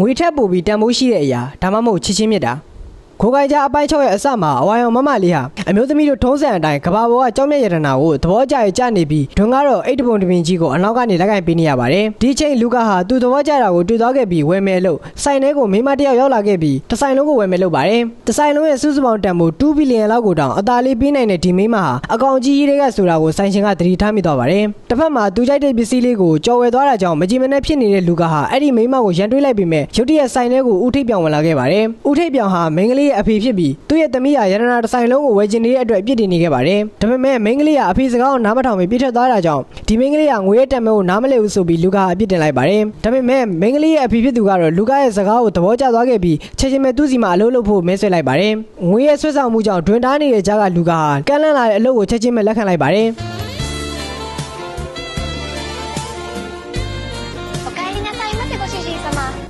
ငွေထက်ပိုပြီးတန်ဖိုးရှိတဲ့အရာဒါမှမဟုတ်ချစ်ချင်းမြတ်တာ ခိုးကိုင်ကြအပိုင်း6ရဲ့အစမှာအဝါရောင်မမလေးဟာအမျိုးသမီးတို့ထုံးစံအတိုင်းကဘာပေါ်ကကြောင်းမြတ်ရတနာကိုသဘောကျရကြနေပြီးဒွန်ကတော့အိတ်တပုံတပင်ကြီးကိုအနောက်ကနေလက်ကင်ပေးနေရပါတယ်ဒီချိန်လူကာဟာသူ့သဘောကျတာကိုတွေ့သွားခဲ့ပြီးဝယ်မယ်လို့ဆိုင်ထဲကိုမိန်းမတစ်ယောက်ရောက်လာခဲ့ပြီးတစ်ဆိုင်လုံးကိုဝယ်မယ်လို့ပါတယ်တစ်ဆိုင်လုံးရဲ့စုစုပေါင်းတန်ဖိုး2ဘီလီယံလောက်ကိုတောင်အသာလေးပေးနိုင်တဲ့ဒီမိန်းမဟာအကောင်ကြီးကြီးတွေကဆိုတာကိုဆိုင်ရှင်ကသတိထားမိသွားပါတယ်တစ်ဖက်မှာသူကြိုက်တဲ့ပစ္စည်းလေးကိုကြော်ဝယ်သွားတာကြောင့်မကြည်မနှက်ဖြစ်နေတဲ့လူကာဟာအဲ့ဒီမိန်းမကိုရန်တွေးလိုက်ပြီးမဲ့ရုတ်တရက်ဆိုင်ထဲကိုဦးထိပ်ပြောင်ဝင်လာခဲ့ပါတယ်ဦးထိပ်ပြောင်ဟာမိန်းကလေးရဲ့အဖေဖြစ်ပြီးသူ့ရဲ့သမီးဟာရတနာတစ်ဆိုင်လုံးကိုဝယ်ချင်နေတဲ့အတွက်ပြစ်တင်နေခဲ့ပါတယ်ဒါပေမဲ့မိန်းကလေးကအဖေစကားကိုနားမထောင်ပြီးပြစ်ထက်သွားတာကြောင့်ဒီမိန်းကလေးကငွေရဲ့တံမဲကိုနားမလည်ဘူးဆိုပြီးလူကာကအပြစ်တင်လိုက်ပါတယ်ဒါပေမဲ့မိန်းကလေးရဲ့အဖေဖြစ်သူကတော့လူကာရဲ့စကားကိုသဘောကျသွားခဲ့ပြီးချက်ချင်းပဲသူ့စီမှာအလုပ်လုပ်ဖို့မဲဆွဲလိုက်ပါတယ်ငွေရဲ့ဆွဲဆောင်မှုကြောင့်ဒွင်တားနေတဲ့ကြားကလူကာဟာကန့်လန့်လာတဲ့အလုပ်ကိုချက်ချင်းပဲလက်ခံလိုက်ပါတယ်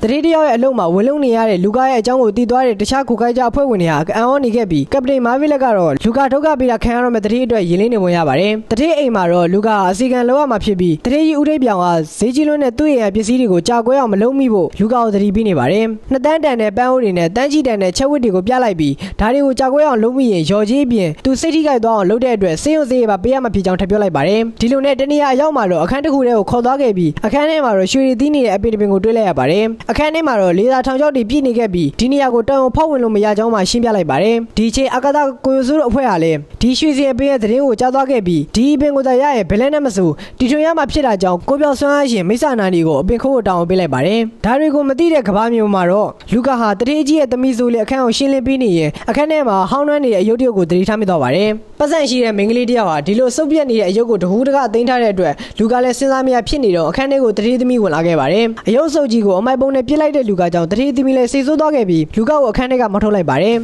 တတိတယောက်ရဲ့အလုံးမှာဝင်လုံနေရတဲ့လူကာရဲ့အကြောင်းကိုတည်သွားတဲ့တခြားကိုကိုက်ကြအဖွဲ့ဝင်တွေဟာအံ့ဩနေခဲ့ပြီးကပတိန်မာဗီလက်ကတော့လူကာဒုက္ခပေးတာခံရတော့မဲ့တတိအတွက်ရင်လင်းနေဝင်ရပါတယ်တတိအိမ်မှာတော့လူကာအစီကံလောက်ရမှာဖြစ်ပြီးတတိကြီးဦးထိပ်ပြောင်ကဈေးကြီးလွန်းတဲ့သူ့ရဲ့ပစ္စည်းတွေကိုကြာကွဲအောင်မလုံးမိဖို့လူကာကိုတတိပေးနေပါတယ်နှစ်တန်းတန်တဲ့ပန်းအိုးတွေနဲ့တန်းကြီးတန်တဲ့ချက်ဝစ်တွေကိုပြလိုက်ပြီးဒါတွေကိုကြာကွဲအောင်လုံးမိရင်ရော်ကြီးပြင်သူစိတ်ထိခိုက်သွားအောင်လုပ်တဲ့အတွက်စေယုံစေးရပါပေးရမှာဖြစ်ကြောင်းထပ်ပြောလိုက်ပါတယ်ဒီလိုနဲ့တနည်းအားအရောက်မှာတော့အခန်းတစ်ခုတည်းကိုခေါ်သွားခဲ့ပြီးအခန်းထဲမှာတော့ရွှေရည်သီးနေတဲ့အပင်တစ်ပင်ကိုတွေ့လိုက်ရပါတယ်အခန်းထဲမှာတော့လေးသာထောင်ချောက်တွေပြည့်နေခဲ့ပြီးဒီနေရာကိုတောင်အောင်ဖောက်ဝင်လို့မရကြောင်းမှရှင်းပြလိုက်ပါတယ်ဒီချိန်အကသကိုယိုစုတို့အဖွဲ့ဟာလည်းဒီရွှေစင်အပင်ရဲ့သတင်းကိုကြားသွားခဲ့ပြီးဒီအပင်ကိုသာရရဲ့ဘယ်လဲနဲ့မဆိုတီထွင်ရမှာဖြစ်တာကြောင့်ကိုပြောင်ဆွမ်းအားရှင်မိစ္ဆာနာနီကိုအပင်ခိုးကိုတောင်းပေးလိုက်ပါတယ်ဒါတွေကိုမသိတဲ့ကဘာမျိုးမှာတော့လူကာဟာတတိကြီးရဲ့သမီးဆိုလေအခန်းကိုရှင်းလင်းပေးနေရင်အခန်းထဲမှာဟောင်းနှွမ်းနေတဲ့အယုတ်တရုတ်ကိုတတိထားမိတော့ပါတယ်ပတ်စံရှိတဲ့မိန်းကလေးတစ်ယောက်ဟာဒီလိုစုပ်ပြက်နေတဲ့အယုတ်ကိုတဟူးတကအသိမ်းထားတဲ့အတွက်လူကလည်းစဉ်းစားမရဖြစ်နေတော့အခန်းထဲကိုတတိသမီးဝင်လာခဲ့ပါတယ်အယုတ်စုပ်ကြီးကိုအမိုက်ပုံနဲ့ပြစ်လိုက်တဲ့လူကကြောင့်တတိအသီးမီလည်းစေဆိုးသွားခဲ့ပြီးလူကကိုအခန်းထဲကမထုတ်လိုက်ပါတယ်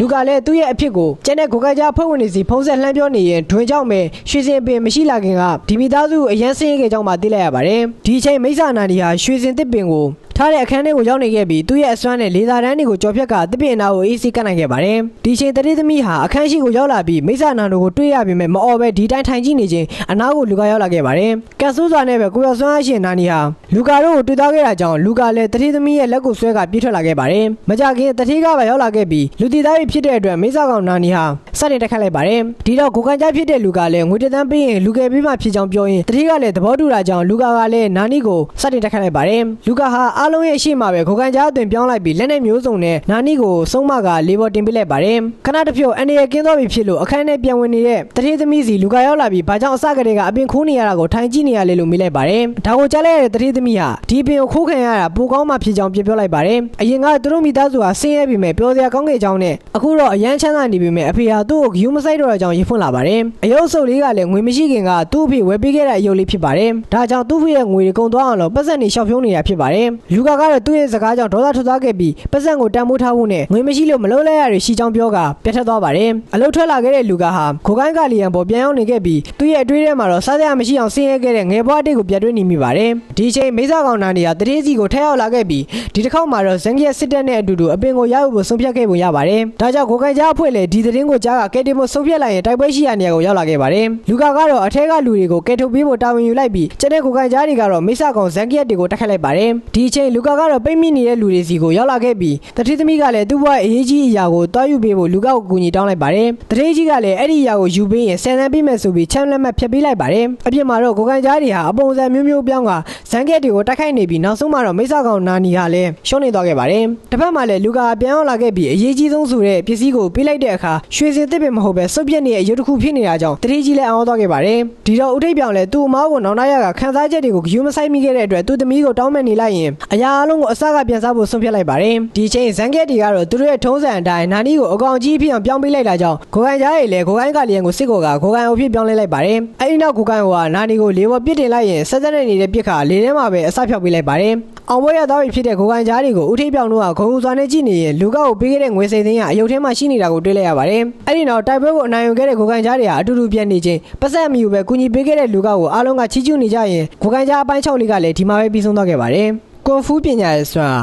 လူကလည်းသူ့ရဲ့အဖြစ်ကိုကျန်တဲ့ဂိုကကြားဖွဲ့ဝင်တွေစီဖုံးဆက်လှမ်းပြောနေရင်တွင်ကြောင့်ပဲရွှေစင်ပင်မရှိလာခင်ကဒီမိသားစုအရန်ဆင်းရဲခဲ့ကြောင်းမှသိလိုက်ရပါတယ်။ဒီအချိန်မိစ္ဆာနန္ဒီဟာရွှေစင်တစ်ပင်ကို ထားတဲ့အခန်းထဲကိုရောက်နေခဲ့ပြီးသူ့ရဲ့အစွမ်းနဲ့လေသာတန်းတွေကိုကြော်ဖြတ်ကတစ်ပင်အနာကိုအေးစီကတ်နိုင်ခဲ့ပါတယ်ဒီအချိန်တတိသမီးဟာအခန်းရှိကိုရောက်လာပြီးမိစ္ဆာနာတို့ကိုတွေ့ရပေမဲ့မအော်ပဲဒီတိုင်းထိုင်ကြည့်နေခြင်းအနာကိုလူကရောက်လာခဲ့ပါတယ်ကတ်ဆိုးစွာနဲ့ပဲကိုရောက်စွမ်းအရှင်နာနီဟာလူကာတို့ကိုတွေ့သွားခဲ့တာကြောင့်လူကလည်းတတိသမီးရဲ့လက်ကိုဆွဲကပြေးထွက်လာခဲ့ပါတယ်မကြခင်တတိကပါရောက်လာခဲ့ပြီးလူတီသားကြီးဖြစ်တဲ့အတွက်မိစ္ဆာကောင်နာနီဟာစတင်တက်ခတ်လိုက်ပါတယ်ဒီတော့ကိုကန်ကြဖြစ်တဲ့လူကလည်းငွေတသန်းပေးရင်လူကယ်ပေးမှဖြစ်ကြောင်းပြောရင်တတိကလည်းသဘောတူတာကြောင့်လူကာကလည်းနာနီကိုစတင်တက်ခတ်လိုက်ပါတယ်လူကာဟာအားလုံးရဲ့အရှိမပဲကိုကန်ကြအသွင်ပြောင်းလိုက်ပြီးလက်နဲ့မျိုးစုံနဲ့နာနီကိုဆုံးမကလေးပေါ်တင်ပေးလိုက်ပါတယ်ခဏတစ်ဖြုတ်အနေရကင်းသွားပြီဖြစ်လို့အခန်းထဲပြန်ဝင်နေတဲ့တတိသမီးစီလူကာရောက်လာပြီးဘာကြောင့်အစကတည်းကအပင်ခိုးနေရတာကိုထိုင်ကြည့်နေရလေလို့မေးလိုက်ပါတယ်ဒါကိုကြားလိုက်ရတဲ့တတိသမီးဟာဒီပင်ကိုခိုးခံရတာပိုကောင်းမှဖြစ်ကြောင်းပြပြောလိုက်ပါတယ်အရင်ကသူတို့မိသားစုဟာဆင်းရဲပြီးမဲ့ပြောစရာကောင်းခဲ့ကြောင်းနဲ့အခုတော့အရန်ချမ်းသာနေပြီမဲ့အဖေဟာသူ့ကိုဂယူးမဆိုင်တော့တဲ့အကြောင်းရင်ဖွင့်လာပါတယ်အယုတ်ဆုပ်လေးကလည်းငွေမရှိခင်ကသူ့အဖေဝယ်ပေးခဲ့တဲ့အယုတ်လေးဖြစ်ပါတယ်ဒါကြောင့်သူ့ဖေရဲ့ငွေတွေကုန်သွားအောင်လို့ပတ်စံနေရှောက်ဖြုံးနေတာဖြစ်ပါတယ်လူကာကတော့သူ့ရဲ့စကားကြောင့်ဒေါသထွက်သွားခဲ့ပြီးပတ်စံကိုတန်ဖိုးထားဖို့နဲ့ငွေမရှိလို့မလုံးလဲရတွေရှိကြောင်းပြောကပြတ်ထက်သွားပါတယ်အလုတ်ထွက်လာခဲ့တဲ့လူကာဟာခိုကိုင်းကလီယံပေါ်ပြန်ရောက်နေခဲ့ပြီးသူ့ရဲ့အတွေးထဲမှာတော့စားစရာမရှိအောင်ဆင်းရဲခဲ့တဲ့ငယ်ဘွားအတိတ်ကိုပြတ်တွေးနေမိပါတယ်ဒီအချိန်မိစ္ဆာကောင်နာနေရတတိစီကိုထက်ရောက်လာခဲ့ပြီးဒီတစ်ခေါက်မှာတော့ဇန်ကီယစစ်တပ်နဲ့အတူတူအပင်ကိုရောက်ဖို့ဆုံးဖြတ်ခဲ့ပုံရပါတယ်ဒါကြောင့်ကိုကိုင်းကြားအဖွဲ့လည်းဒီသတင်းကိုကြားကကဲတင်ဖို့ဆုံးဖြတ်လိုက်ရင်တိုက်ပွဲရှိရာနေရာကိုရောက်လာခဲ့ပါတယ်လူကာကတော့အထက်ကလူတွေကိုကဲထုတ်ပေးဖို့တာဝန်ယူလိုက်ပြီးကျန်တဲ့ကိုကိုင်းကြားတွေကတော့မိစ္ဆာကောင်ဇန်ကီယတွေကိုတက်ခတ်လိုက်ပါတယ်ဒီအချိန်လူကာကတော့ပိတ်မိနေတဲ့လူတွေစီကိုရောက်လာခဲ့ပြီးတတိသမီးကလည်းသူ့ဘဝအရေးကြီးအရာကိုတွားယူပေးဖို့လူကာကိုကူညီတောင်းလိုက်ပါတယ်တတိကြီးကလည်းအဲ့ဒီအရာကိုယူပေးရင်ဆယ်တန်းပေးမယ်ဆိုပြီးချမ်းလက်မှတ်ဖြတ်ပေးလိုက်ပါတယ်အပြင်မှာတော့ကိုကိုင်းကြားတွေဟာအပုံစံမျိုးမျိုးပြောင်းကဇန်ကီယတွေကိုတိုက်ခိုက်နေပြီးနောက်ဆုံးမှာတော့မိစ္ဆာကောင်နာနီဟာလည်းရှုံးနေသွားခဲ့ပါတယ်တစ်ဖက်မှာလည်းလူကာပြန်ရောက်လာခဲ့ပြီးအရေးကြီးဆုံးဆိုတဲ့ပစ္စည်းကိုပေးလိုက်တဲ့အခါရွှေစင်သစ်ပင်မဟုတ်ပဲစုပ်ပြက်နေတဲ့အယုတ်တစ်ခုဖြစ်နေတာကြောင့်တတိကြီးလည်းအောင်သွားခဲ့ပါတယ်ဒီတော့ဦးထိပ်ပြောင်လည်းသူ့အမားကိုနောင်တရကခန်းစားချက်တွေကိုဂယူးမဆိုင်မိခဲ့တဲ့အတွက်သူ့သမီးကိုတောင်းမဲ့နေလိုက်ရင်အရာအလုံးကိုအစကပြန်စားဖို့ဆုံးဖြတ်လိုက်ပါတယ်ဒီချိန်ဇန်ကက်တီကတော့သူတို့ရဲ့ထုံးစံအတိုင်းနာနီကိုအကောင်ကြီးဖြစ်အောင်ပြောင်းပေးလိုက်တာကြောင့်ကိုကန်ကြားရည်လည်းကိုကန်ကလျံကိုစစ်ကောကကိုကန်အုပ်ဖြစ်ပြောင်းလဲလိုက်ပါတယ်အဲဒီနောက်ကိုကန်ကနာနီကိုလေဘော်ပြစ်တင်လိုက်ရင်ဆက်ဆက်နေတဲ့ပြစ်ခါလေထဲမှာပဲအစဖြောက်ပေးလိုက်ပါတယ်အောင်ပွဲရသားပြီဖြစ်တဲ့ကိုကန်ကြားတွေကိုဦးထိပ်ပြောင်တို့ကဂုံဥစွာနဲ့ကြည့်နေရင်လူကောက်ကိုပေးခဲ့တဲ့ငွေစိန်သိန်းကအယုတ်ထဲမှာရှိနေတာကိုတွေ့လိုက်ရပါတယ်အဲဒီနောက်တိုက်ပွဲကိုအနိုင်ယူခဲ့တဲ့ကိုကန်ကြားတွေဟာအတူတူပြန်နေချင်းပတ်ဆက်မယူပဲကူညီပေးခဲ့တဲ့လူကောက်ကိုအားလုံးကချီးကျူးနေကြရင်ကိုကန်ကြားအပိုင်း6လေးကလည်းဒီမှာပဲပြီးဆုံးသွားခဲ့ပါတယ် ကွန်ဖူးပညာရဲ့စွမ်း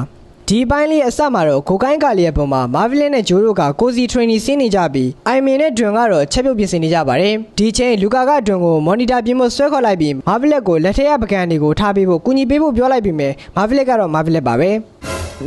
ဒီပိုင်းလေးအစမှာတော့ကိုကိုင်းကာလီရဲ့ပုံမှာမာဗီလနဲ့ဂျိုးတို့ကကိုစီထရိနီဆင်းနေကြပြီးအိုင်မင်နဲ့ဒွန်ကတော့ချက်ပြုတ်ပြင်ဆင်နေကြပါတယ်ဒီချိန်လူကာကဒွန်ကိုမော်နီတာပြင်ဖို့ဆွဲခေါ်လိုက်ပြီးမာဗီလက်ကိုလက်ထက်ရပကံတွေကိုထားပေးဖို့ကူညီပေးဖို့ပြောလိုက်ပြီးမြဲမာဗီလက်ကတော့မာဗီလက်ပါပဲ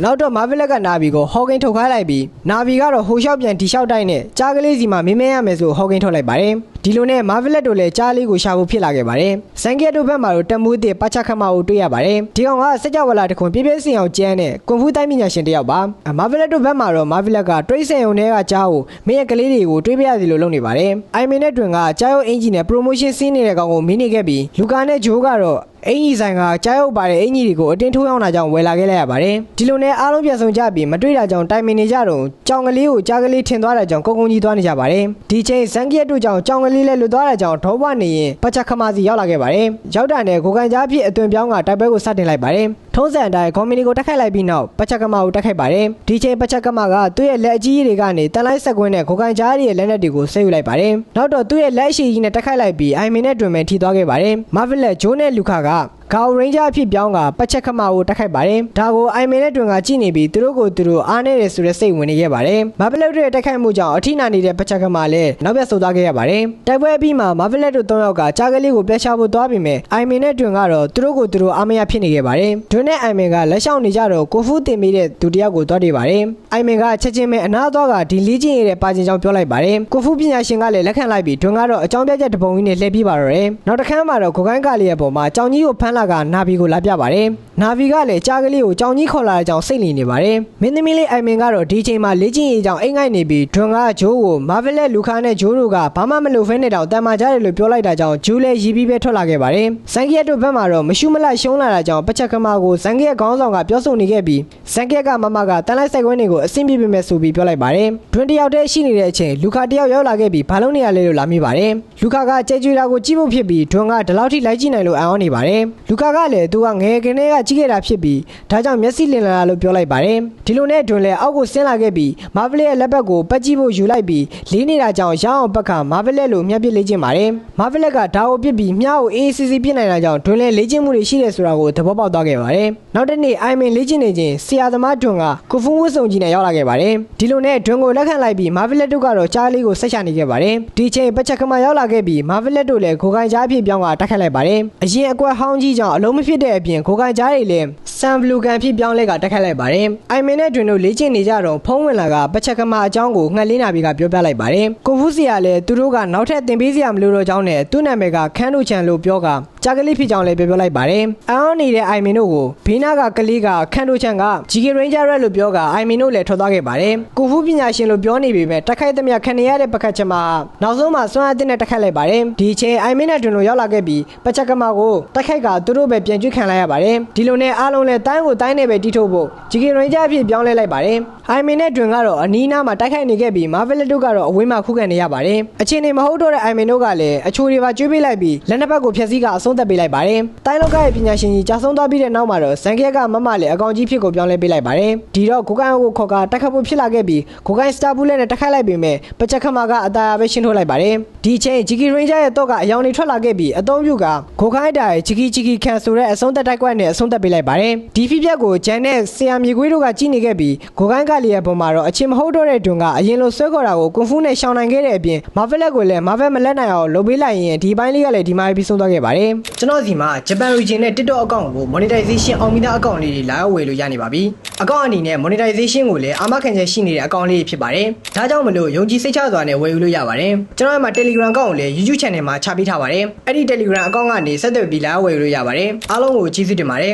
နောက်တော့မာဗီလက်ကနာဗီကိုဟော်ဂင်ထုတ်ခိုင်းလိုက်ပြီးနာဗီကတော့ဟိုလျှောက်ပြန်ဒီလျှောက်တိုင်းနဲ့ကြားကလေးစီမှာမင်းမဲရမယ်ဆိုဟော်ဂင်ထုတ်လိုက်ပါတယ်ဒီလိုနဲ့မာဗီလက်တို့လည်းကြားလေးကိုရှာဖို့ဖြစ်လာခဲ့ပါတယ်ဇန်ကီယက်တို့ဘက်မှာတော့တမူးတဲ့ပတ်ချက်ခမကိုတွေ့ရပါတယ်ဒီကောင်ကစက်ကြဝဠာတစ်ခွန်ပြည့်ပြည့်စင်အောင်ကျန်းတဲ့ကွန်ဖူးတိုင်းပညာရှင်တစ်ယောက်ပါမာဗီလက်တို့ဘက်မှာတော့မာဗီလက်ကတွေးစင်ုံတွေကကြားကိုမင်းရဲ့ကလေးတွေကိုတွေးပြရစီလို့လုပ်နေပါတယ်အိုင်မင်နဲ့တွင်ကကြားရုပ်အင်ဂျီနဲ့ promotion ဆင်းနေတဲ့ကောင်ကိုမင်းနေခဲ့ပြီးလူကာနဲ့ဂျိုးကတော့ အင်ကြီးဆိုင်ကကြားရုပ်ပါတဲ့အင်ကြီးတွေကိုအတင်းထိုးရောက်တာကြောင့်ဝယ်လာခဲ့လိုက်ရပါတယ်ဒီလိုနဲ့အားလုံးပြန်ဆောင်ကြပြီးမတွေ့တာကြောင့်တိုင်ပင်နေကြတော့ကြောင်ကလေးကိုကြားကလေးထင်သွားတာကြောင့်ကုန်းကုန်းကြီးသွားနေကြပါတယ်ဒီချိန်ဇန်ကီယက်တို့ကြောင့်ကြောင်ကလေးလည်းလွတ်သွားတာကြောင့်ဒေါဘနေရင်ပတ်ချက်ခမစီရောက်လာခဲ့ပါတယ်ရောက်တာနဲ့ကိုကန်ကြားဖြစ်အသွင်ပြောင်းကတိုက်ပွဲကိုစတင်လိုက်ပါတယ်ထုံးစံအတိုင်းကွန်မြူနီကိုတက်ခိုက်လိုက်ပြီးနောက်ပတ်ချက်ကမကိုတက်ခိုက်ပါတယ်ဒီချိန်ပတ်ချက်ကမကသူ့ရဲ့လက်အကြီးတွေကနေတန်လိုက်ဆက်ကွင်းနဲ့ကိုကန်ကြားရဲ့လက်နက်တွေကိုဆဲယူလိုက်ပါတယ်နောက်တော့သူ့ရဲ့လက်အရှိကြီးနဲ့တက်ခိုက်လိုက်ပြီးအိုင်မင်နဲ့တွင်မဲ့ထိသွားခဲ့ပါတယ်မာဗီလက်ဂျိုးနဲ့လူခါက ဂါရင်းဂျာအဖြစ်ပြောင်းကပတ်ချက်ခမကိုတက်ခိုက်ပါတယ်ဒါကိုအိုင်မင်နဲ့တွင်ကကြည့်နေပြီးသူတို့ကိုသူတို့အားနေတယ်ဆိုတဲ့စိတ်ဝင်နေခဲ့ပါတယ်မာဗီလက်တို့ရဲ့တက်ခိုက်မှုကြောင့်အထိနာနေတဲ့ပတ်ချက်ခမလည်းနောက်ပြဆုတ်သွားခဲ့ရပါတယ်တိုက်ပွဲပြီးမှာမာဗီလက်တို့၃ယောက်ကကြားကလေးကိုပြတ်ချဖို့သွားပြီးမြဲအိုင်မင်နဲ့တွင်ကတော့သူတို့ကိုသူတို့အားမရဖြစ်နေခဲ့ပါတယ်တွင်နဲ့အိုင်မင်ကလက်ရှောင်နေကြတော့ကိုဖူးတင်မိတဲ့သူတယောက်ကိုသွားနေပါတယ်အိုင်မင်ကချက်ချင်းပဲအနာသွားကဒီလေးချင်းရတဲ့ပါချင်းကြောင့်ပြောလိုက်ပါတယ်ကိုဖူးပညာရှင်ကလည်းလက်ခံလိုက်ပြီးတွင်ကတော့အကြောင်းပြချက်တစ်ပုံကြီးနဲ့လှည့်ပြီးပါတော့တယ်နောက်တစ်ခါမှတော့ကိုကိုင်းကလေးရဲ့ပုံမှာကြောင်ကြီးကိုဖမ်းလာကနာဘီကိုလာပြပါတယ်နာဘီကလည်းကြားကလေးကိုကြောင်ကြီးခေါ်လာတဲ့ကြောင့်စိတ်လီနေပါတယ်မင်းသမီးလေးအိုင်မင်ကတော့ဒီချိန်မှာလေးချင်းရေကြောင့်အိမ်ငိုက်နေပြီးတွင်ကဂျိုးကိုမာဗီလက်လူခါနဲ့ဂျိုးတို့ကဘာမှမလုပ်ဖဲနဲ့တောင်တန်မာကြတယ်လို့ပြောလိုက်တာကြောင့်ဂျူးလည်းရီးပြီးပဲထွက်လာခဲ့ပါတယ်ဇန်ကီယက်တို့ဘက်မှာတော့မရှုမလတ်ရှုံးလာတာကြောင့်ပချက်ခမကိုဇန်ကီယက်ခေါင်းဆောင်ကပြောဆိုနေခဲ့ပြီးဇန်ကီယက်ကမမကတန်လိုက်ဆိုင်ခွင်းတွေကိုအဆင်ပြေပေးမယ်ဆိုပြီးပြောလိုက်ပါတယ်တွင်တယောက်တည်းရှိနေတဲ့အချိန်လူခါတယောက်ရောက်လာခဲ့ပြီးဘာလို့နေရလဲလို့လာမိပါတယ်လူခါကကြဲကျွေးတာကိုကြည့်ဖို့ဖြစ်ပြီးတွင်ကဒီလောက်ထိလိုက်ကြည့်နိုင်လို့အံ့ဩနေပါတယ်လူခါကလည်းသူကငယ်ကလေးကကြည့်ခဲ့တာဖြစ်ပြီးဒါကြောင့်မျက်စိလင်လာတာလို့ပြောလိုက်ပါတယ်ဒီလိုနဲ့တွင်လည်းအောက်ကိုဆင်းလာခဲ့ပြီးမာဗလက်ရဲ့လက်ဘက်ကိုပတ်ကြည့်ဖို့ယူလိုက်ပြီးလေးနေတာကြောင့်ရအောင်ဘက်ကမာဗလက်လိုမျက်ပြစ်လေးချင်းပါတယ်မာဗလက်ကဒါကိုပြစ်ပြီးမြားကိုအေးအေးဆေးဆေးပြစ်နိုင်တာကြောင့်တွင်လည်းလေးချင်းမှုတွေရှိတယ်ဆိုတာကိုသဘောပေါက်သွားခဲ့ပါတယ်နောက်တစ်နေ့အိုင်မင်လေးချင်းနေချင်းဆရာသမားတွင်ကကိုဖုန်းဝတ်စုံကြီးနဲ့ရောက်လာခဲ့ပါတယ်ဒီလိုနဲ့တွင်ကိုလက်ခံလိုက်ပြီးမာဗလက်တို့ကတော့ကြားလေးကိုဆက်ချနေခဲ့ပါတယ်ဒီချိန်ပတ်ချက်ခမရောက်လာခဲ့ပြီးမာဗလက်တို့လည်းကိုကိုင်ကြားအဖြစ်ပြောင်းကတက်ခတ်လိုက်ပါတယ်အရင်အကွက်ဟောင်းကြီးကြောင့်အလုံးမဖြစ်တဲ့အပြင်ကိုကိုင်ကြားတွေလည်းဆန်ဘလူကန်ဖြစ်ပြောင်းလဲကတက်ခတ်လိုက်ပါတယ်အိုင်မင်နဲ့တွင်တို့လေးချင်းနေကြတော့ဖုံးဝင်လာကပတ်ချက်ခမအကြောင်းကိုငှက်လေးနာဘီကပြောပြလိုက်ပါတယ်ကိုဖူးစီကလည်းသူတို့ကနောက်ထပ်တင်ပေးစရာမလိုတော့ကြောင်းနဲ့သူ့နာမည်ကခန်းတို့ချန်လို့ပြောကကြာကလေးဖြစ်ကြောင်းလည်းပြောပြလိုက်ပါတယ်အန်အောင်းနေတဲ့အိုင်မင်တို့ကိုဘေးနာကကလေးကခန်းတို့ချန်က GK Ranger Red လို့ပြောကအိုင်မင်တို့လည်းထွက်သွားခဲ့ပါတယ်ကိုဖူးပညာရှင်လို့ပြောနေပေမဲ့တက်ခိုက်သမျှခံနေရတဲ့ပကတ်ချက်မှာနောက်ဆုံးမှာစွမ်းအသစ်နဲ့တက်ခိုက်လိုက်ပါတယ်ဒီချိန်အိုင်မင်နဲ့တွင်တို့ရောက်လာခဲ့ပြီးပချက်ကမကိုတက်ခိုက်ကသူတို့ပဲပြန်ကျွတ်ခံလိုက်ရပါတယ်ဒီလိုနဲ့အားလုံးလည်းတိုင်းကိုတိုင်းနဲ့ပဲတီးထုတ်ဖို့ GK Ranger အဖြစ်ပြောင်းလဲလိုက်ပါတယ်အိုင်မင်နဲ့တွင်ကတော့အနီးနားမှာတိုက်ခိုက်နေခဲ့ပြီး Marvel တို့ကတော့အဝေးမှာခုခံနေရပါတယ်အချင်းနေမဟုတ်တော့တဲ့အိုင်မင်တို့ကလည်းအချိုတွေပါကျွေးပေးလိုက်ပြီးလက်နှစ်ဖက်ကိုဖျက်ဆီးကအဆုံးသတ်ပေးလိုက်ပါတယ်တိုင်းလောကရဲ့ပညာရှင်ကြီးကြာဆုံးသွားပြီးတဲ့နောက်မှာတော့ဇန်ကရက်ကမမလည်းအကောင်ကြီးဖြစ်ကိုပြောင်းလဲပေးလိုက်ပါတယ်ဒီတော့ကိုကန်ကိုခေါ်ကတက်ခတ်ဖို့ဖြစ်လာခဲ့ပြီးကိုကန်စတာဘူးလက်နဲ့တက်ခိုက်လိုက်ပြီးမြဲပချက်ခမကအတားပဲရှင်းထုတ်လိုက်ပါတယ်ဒီချိန် GK Ranger ရဲ့တော့ကအယောင်တွေထွက်လာခဲ့ပြီးအသုံးပြုကကိုခိုင်းတာရဲ့ GK GK ခံဆိုတဲ့အဆုံးသက်တိုက်ကွက်နဲ့အဆုံးသက်ပေးလိုက်ပါတယ်ဒီဖြစ်ပျက်ကိုဂျန်နဲ့ဆီယာမြေခွေးတို့ကကြည့်နေခဲ့ပြီးကိုကိုင်းကလေးရဲ့ပုံမှာတော့အချင်းမဟုတ်တော့တဲ့တွင်ကအရင်လိုဆွဲခေါ်တာကိုကွန်ဖူးနဲ့ရှောင်နိုင်ခဲ့တဲ့အပြင်မာဗလက်ကိုလည်းမာဗက်မလက်နိုင်အောင်လုပ်ပေးလိုက်ရင်ဒီပိုင်းလေးကလည်းဒီမှာပြီးဆုံးသွားခဲ့ပါတယ်ကျွန်တော်စီမှာဂျပန် region နဲ့ TikTok account ကို monetization အောင်ပြီးသား account လေးတွေလာရောက်ဝယ်လို့ရနေပါပြီ account အနေနဲ့ monetization ကိုလည်းအာမခံချက်ရှိနေတဲ့ account လေးဖြစ်ပါတယ်ဒါကြောင့်မလို့ယုံကြည်စိတ်ချစွာနဲ့ဝယ်ယူလို့ရပါတယ်ကျွန်တော်ရဲ့မှာ Telegram account ကိုလည်း YouTube channel မှာချပေးထားပါတယ်အဲ့ဒီ Telegram account ကနေဆက်သွယ်ပြီးလာရောက်ဝယ်ယူလို့ရပါတယ်အားလုံးကိုကျေးဇူးတင်ပါတယ်